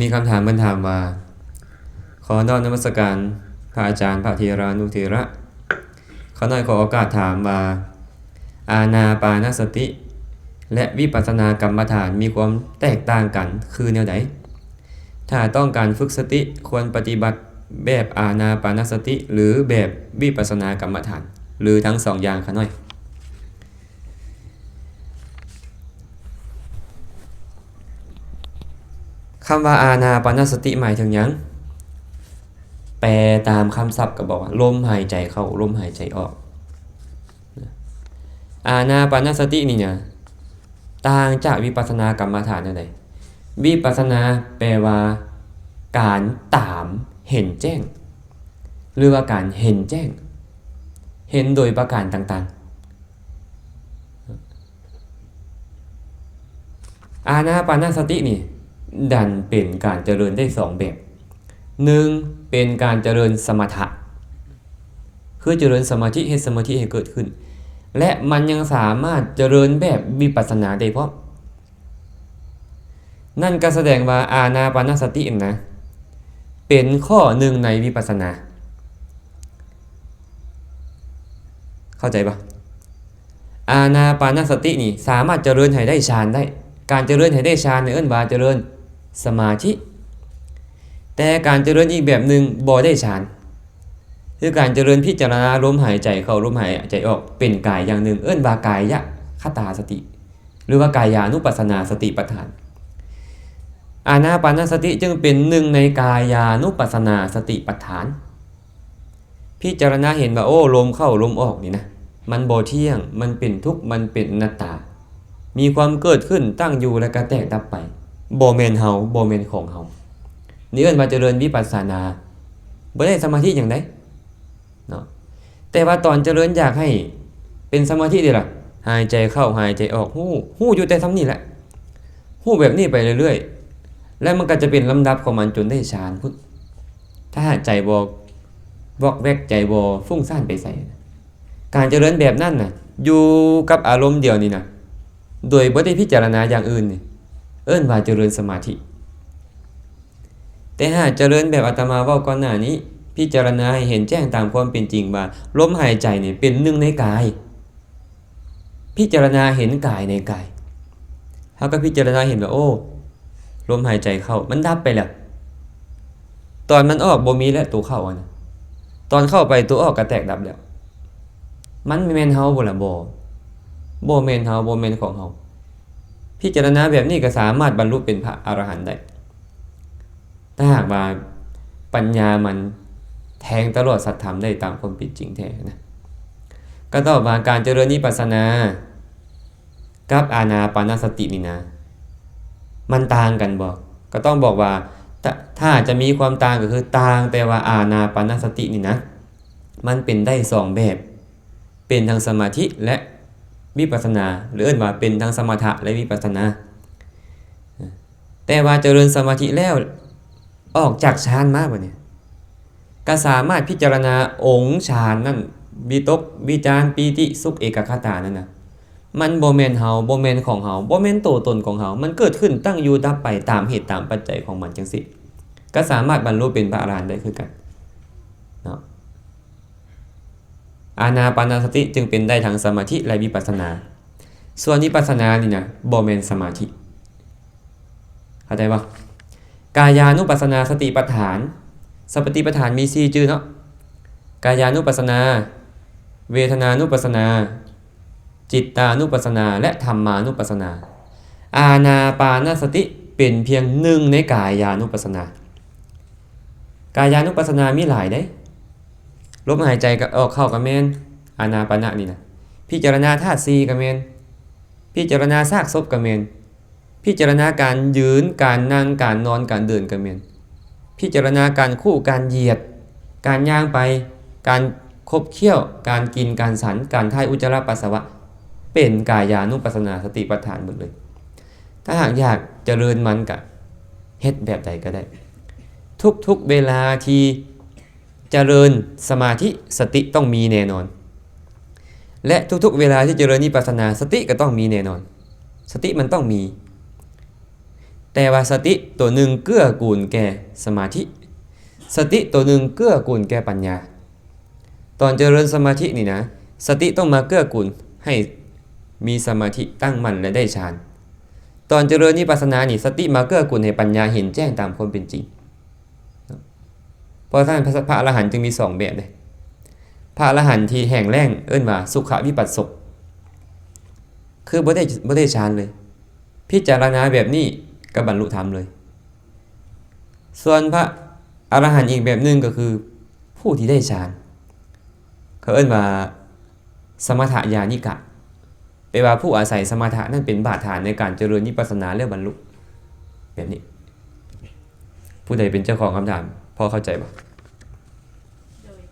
มีคำถามบันถามว่า ขอนอบนมัสการพระอาจารย์พระเทรานุเทระเขาหน่อยขอโอกาสถามว่า อาณาปานสติ และวิปัสสนากรรมฐานมีความแตกต่างกันคือแนวไหนถ้าต้องการฝึกสติควรปฏิบัติแบบอาณาปานสติ หรือแบบวิปัสสนากรรมฐาน หรือทั้งสองอย่างค่ะหน่อย คำว่าอาณาปานสติหมายถึงหยังแปลตามคำศัพท์ก็บอกว่าลมหายใจเข้าลมหายใจออกอาณาปานสตินี่เนี่ยต่างจากวิปัสสนากรรมฐานนั่นเองวิปัสสนาแปลว่า การตามเห็นแจ้ง หรือว่าการเห็นแจ้ง เห็นโดยประการต่างๆ อาณาปานสตินี่ ดันเป็นการเจริญได้สองแบบหนึ่งเป็นการเจริญสมถะคือเจริญสมาธิให้สมาธิให้เกิดขึ้น และมันยังสามารถเจริญแบบวิปัสสนาได้เพราะ นั่นก็แสดงว่าอาณาปานสตินะเป็นข้อหนึ่งในวิปัสสนา เข้าใจปะอาณาปานสตินี่สามารถเจริญให้ได้ฌานได้ การเจริญให้ได้ฌานเนี่อนว่าเจริญ สมาธิ แต่การเจริญอีกแบบหนึ่งบ่ได้ฌานคือการเจริญพิจารณาลมหายใจเข้าลมหายใจออกเป็นกายอย่างหนึ่ง เอิ้นวากายยะคตาสติ หรือว่ากายานุปัสนาสติปัฏฐาน อานาปานสติจึงเป็นหนึ่งในกายานุปัสนาสติปัฏฐาน พิจารณาเห็นว่าโอ้ลมเข้าลมออกนี่นะมันโบเที่ยงมันเป็นทุกข์มันเป็นนัตตา มีความเกิดขึ้นตั้งอยู่และก็แตกดับไป บเมนเฮาโบเมนของเฮานี่เอิ้นว่าเจริญวิปัสสนาบ่ได้สมาธิอย่างไดเนาะแต่ว่าตอนเจริญอยากให้เป็นสมาธิดีล่ะหายใจเข้าหายใจออกหู้หู้อยู่แต่ทำนี่แหละหู้แบบนี้ไปเรื่อยๆ แล้วมันก็จะเป็นลำดับของมันจนได้ฌานพุทธถ้าใจบวอกแวกใจบอฟุ้งซ่านไปใส่การเจริญแบบนั้นน่ะอยู่กับอารมณ์เดียวนี่นะโดยบ่ได้พิจารณาอย่างอื่นนี่ เอิ้นว่าเจริญสมาธิ แต่หากเจริญแบบอาตมาว่าก่อนหน้านี้ พิจารณาให้เห็นแจ้งตามความเป็นจริงว่าลมหายใจเนี่ยเป็นหนึ่งในกาย พิจารณาเห็นกายในกายเขาก็พิจารณาเห็นว่าโอ้ลมหายใจเข้ามันดับไปแล้วตอนมันออกบ่มีแล้วตัวเข้าอะนะตอนเข้าไปตัวออกก็แตกดับแล้ว มันไม่แมนเฮาบ่ละบ่บ่แมนเฮาบ่แม่นของเฮา พิจารณาแบบนี้ก็สามารถบรรลุเป็นพระอรหันต์ได้ถ้าหากว่าปัญญามันแทงตลอดสัตธรรมได้ตามความเป็นจริงแท้นะก็ต่อมาการเจริญนิพพานา กับอาณาปานสตินี่นะมันต่างกันบอกก็ต้องบอกว่าถ้าจะมีความต่างก็คือต่างแต่ว่าอาณาปานสตินี่นะ มันเป็นได้สองแบบ เป็นทางสมาธิและ วิปัสสนา หรือเอ่นว่าเป็นทั้งสมถะและวิปัสสนา แต่ว่าเจริญสมาธิแล้วออกจากฌานมาบ่เนี่ยก็สามารถพิจารณาองค์ฌานนั่นวิตกวิจารปีติสุขเอกคตานั่นนะมันโบ่แม่นเฮาโบ่แม่นของเฮาโบ่แม่นตัวตนของเฮามันเกิดขึ้นตั้งอยู่ดับไปตามเหตุตามปัจจัยของมันจังซี่ก็สามารถบรรลุเป็นพระอรหันต์ได้คือกันเนาะ อานาปานาสติจึงเป็นได้ทั้งสมาธิและวิปัสสนา ส่วนวิปัสสนานี่นะบ่แม่นสมาธิเข้าใจปะกายานุปัสสนาสติปัฏฐาน สปฏิปัฏฐานมี4ชื่อเนาะกายานุปัสสนา เวทนานุปัสสนา จิตตานุปัสสนาและธรรมานุปัสสนา อาณาปานสติเป็นเพียงหนึ่งในกายานุปัสสนา กายานุปัสสนามีหลายเด้ ลมหายใจก็ออกเข้ากับเมนอานาปานะนี่นะพิจารณาธาตุซีกับเมนพิจารณาซากศพกับเมนพิจารณาการยืนการนั่งการนอนการเดินกับเมนพิจารณาการคู่การเหยียด การย่างไป การคบเคี้ยว การกินการสันการท่ายอุจจาระปัสสาวะ เป็นกายานุปัสสนาสติปัฏฐานหมดเลย ถ้าหากอยากเจริญมันกับเฮ็ดแบบใดก็ได้ ทุกๆเวลาที่ เจริญสมาธิสติต้องมีแน่นอน และทุกๆ เวลาที่เจริญนิพพานาสติก็ต้องมีแน่นอน สติมันต้องมี แต่ว่าสติตัวหนึ่งเกื้อกูลแก่สมาธิ สติตัวหนึ่งเกื้อกูลแก่ปัญญา ตอนเจริญสมาธินี่นะ สติต้องมาเกื้อกูลให้มีสมาธิตั้งมั่นและได้ฌานตอนเจริญนิพพานานี่สติมาเกื้อกูลให้ปัญญาเห็นแจ้งตามความเป็นจริง เพราะท่านพระพระอรหันต์จึงมีสองแบบเลยพระอรหันต์ที่แห่งแรงเอิ้นว่าสุขวิปัสสกคือบ่ได้บ่ได้ฌานเลย พิจารณาแบบนี้ก็บรรลุธรรมเลย ส่วนพระอรหันต์อีกแบบหนึ่งก็คือ ผู้ที่ได้ฌานเขาเอิ้นว่าสมถญาณิกะแปลว่าผู้อาศัยสมถะนั่นเป็นบาดฐานในการเจริญนิพพานาและบรรลุแบบนี้ ผู้ใดเป็นเจ้าของคำถาม พอเข้าใจบ่โดย